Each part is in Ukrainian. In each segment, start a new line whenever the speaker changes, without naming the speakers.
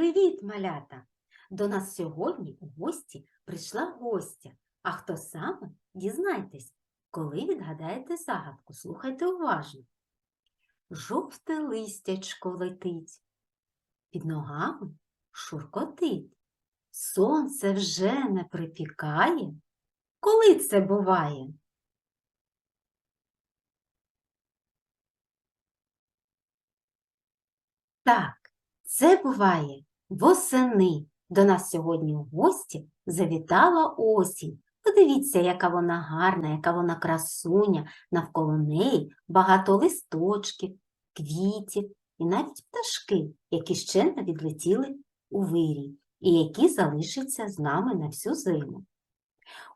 Привіт, малята! До нас сьогодні у гості прийшла гостя. А хто саме? Дізнайтесь, коли відгадаєте загадку, слухайте уважно. Жовте листячко летить, під ногами шуркотить. Сонце вже не припікає. Коли це буває? Так, це буває восени. До нас сьогодні у гості завітала осінь. Подивіться, яка вона гарна, яка вона красуня. Навколо неї багато листочків, квітів і навіть пташки, які ще не відлетіли у вирій і які залишаться з нами на всю зиму.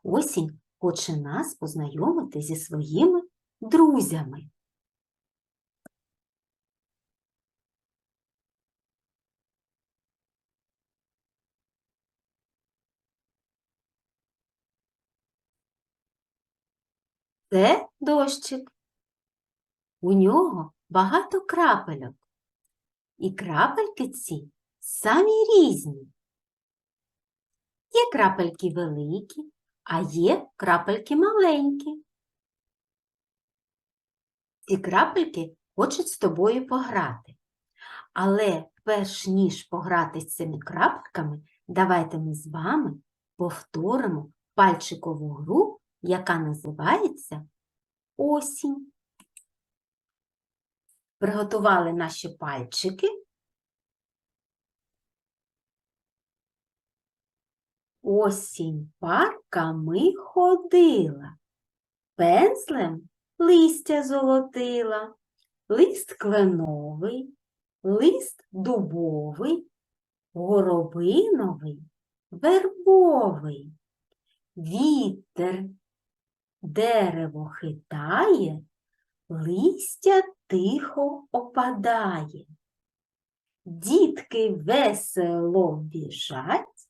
Осінь хоче нас познайомити зі своїми друзями. Це дощик. У нього багато крапельок. І крапельки ці самі різні. Є крапельки великі, а є крапельки маленькі. Ці крапельки хочуть з тобою пограти. Але перш ніж пограти з цими крапельками, давайте ми з вами повторимо пальчикову гру, яка називається осінь. Приготували наші пальчики. Осінь парками ходила, пензлем листя золотила, лист кленовий, лист дубовий, горобиновий, вербовий. Вітер дерево хитає, листя тихо опадає. Дітки весело біжать,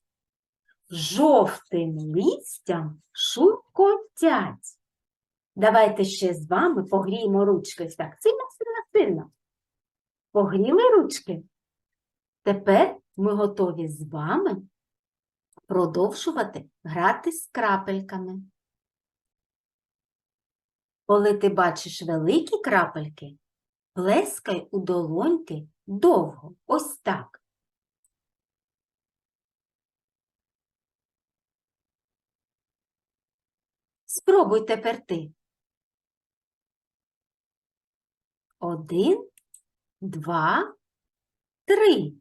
жовтим листям шуркотять. Давайте ще з вами погріємо ручки. Так, сильно, сильно, сильно. Погріли ручки. Тепер ми готові з вами продовжувати грати з крапельками. Коли ти бачиш великі крапельки, плескай у долоньки довго, ось так. Спробуй тепер ти. Один, два, три.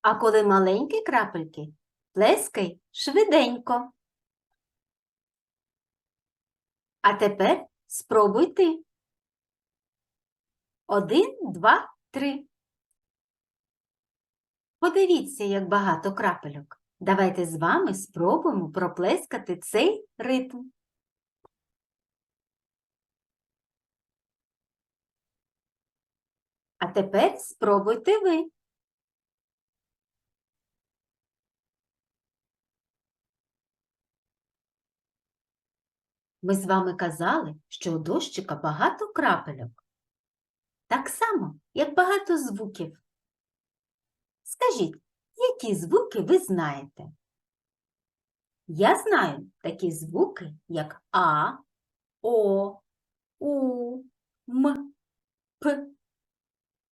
А коли маленькі крапельки, плескай швиденько. А тепер спробуй ти. Один, два, три. Подивіться, як багато крапельок. Давайте з вами спробуємо проплескати цей ритм. А тепер спробуйте ви. Ми з вами казали, що у дощика багато крапельок. Так само, як багато звуків. Скажіть, які звуки ви знаєте? Я знаю такі звуки, як А, О, У, М, П.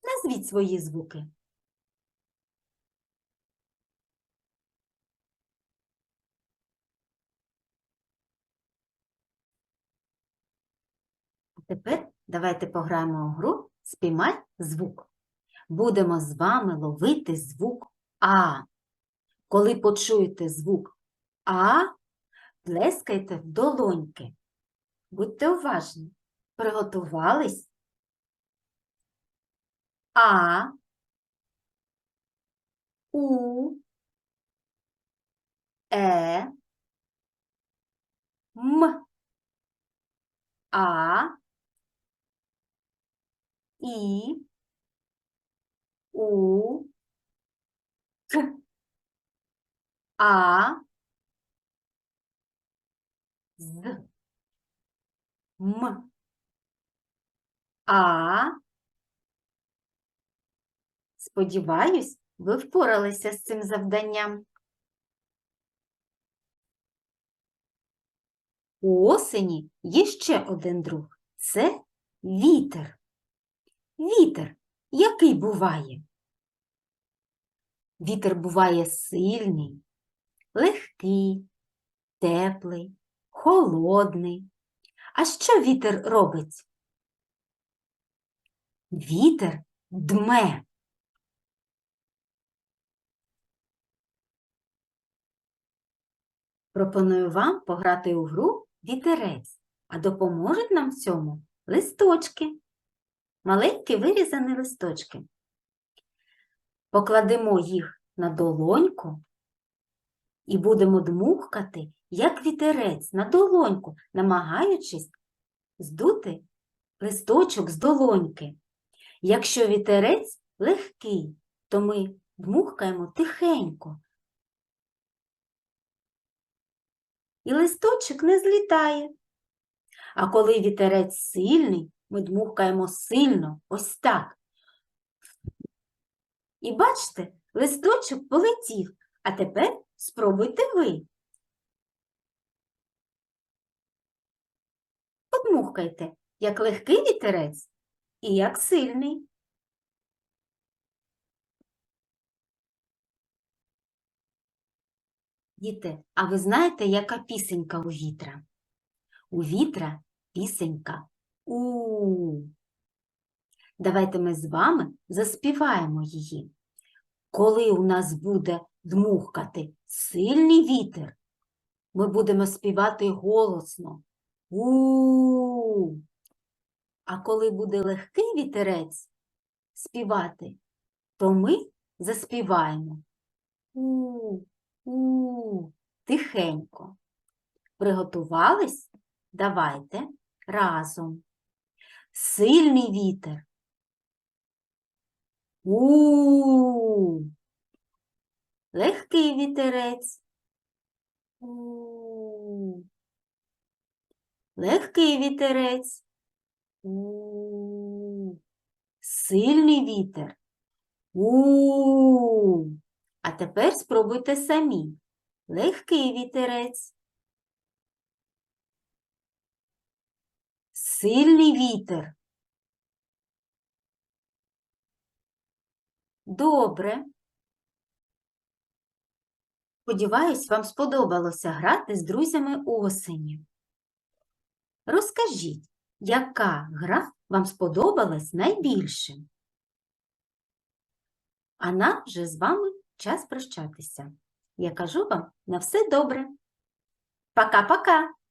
Назвіть свої звуки. Тепер давайте пограємо у гру Спіймай звук. Будемо з вами ловити звук А. Коли почуєте звук А, плескайте в долоньки. Будьте уважні. Приготувались? А, У, Е, М, А, І, У, К, А, З, М, А, Сподіваюсь, ви впоралися з цим завданням. У осені є ще один друг це вітер. Вітер, який буває? Вітер буває сильний, легкий, теплий, холодний. А що вітер робить? Вітер дме. Пропоную вам пограти у гру вітерець, а допоможуть нам в цьому листочки. Маленькі вирізані листочки. Покладемо їх на долоньку і будемо дмухкати, як вітерець, на долоньку, намагаючись здути листочок з долоньки. Якщо вітерець легкий, то ми дмухкаємо тихенько. І листочок не злітає. А коли вітерець сильний, ми дмухкаємо сильно, ось так. І бачите, листочок полетів, а тепер спробуйте ви. Подмухкайте, як легкий вітерець і як сильний. Діти, а ви знаєте, яка пісенька у вітра? У вітра пісенька у. Давайте ми з вами заспіваємо її. Коли у нас буде дмухкати сильний вітер, ми будемо співати голосно. у А коли буде легкий вітерець співати, то ми заспіваємо у у тихенько. Приготувались? Давайте разом. Сильний вітер. у Легкий вітерець. у Легкий вітерець. у Сильний вітер. у А тепер спробуйте самі. Легкий вітерець. Сильний вітер. Добре. Сподіваюсь, вам сподобалося грати з друзями осені. Розкажіть, яка гра вам сподобалась найбільше? А нам вже з вами час прощатися. Я кажу вам на все добре. Пока-пока!